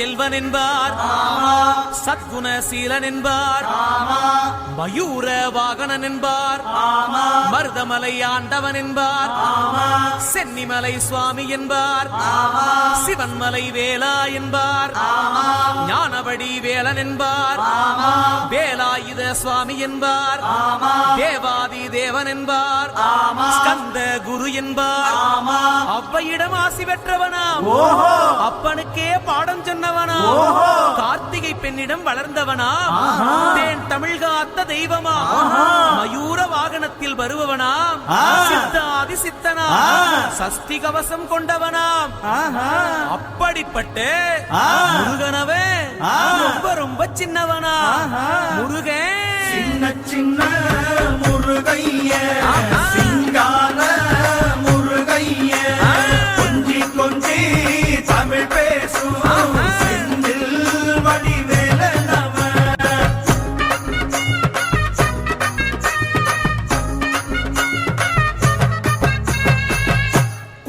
செல்வன் என்பார் சத்குண சீலன் என்பார் மயூர வாகனன் என்பார் மருதமலை ஆண்டவன் என்பார் சென்னிமலை சுவாமி என்பார். சிவன்மலை வேலா என்பார். ஞானவடி வேலன் என்பார். வேலாயுத சுவாமி என்பார். தேவாதி தேவன் என்பார். ஸ்கந்த குரு என்பார். அவ்வையிடம் ஆசி பெற்றவனாம். அப்பனுக்கே பாடம் சொன்னவனா கார்த்திகை பெண்ணிடம் வளர்ந்தவனா தேன் தமிழ் காத்த தெய்வமா மயூர வாகனத்தில் வருபவனாம். சித்தனா? சஷ்டி கவசம் கொண்டவனாம். அப்படிப்பட்ட முருகனவே ரொம்ப ரொம்ப சின்னவனா முருகன் சின்ன சின்ன முருகைய.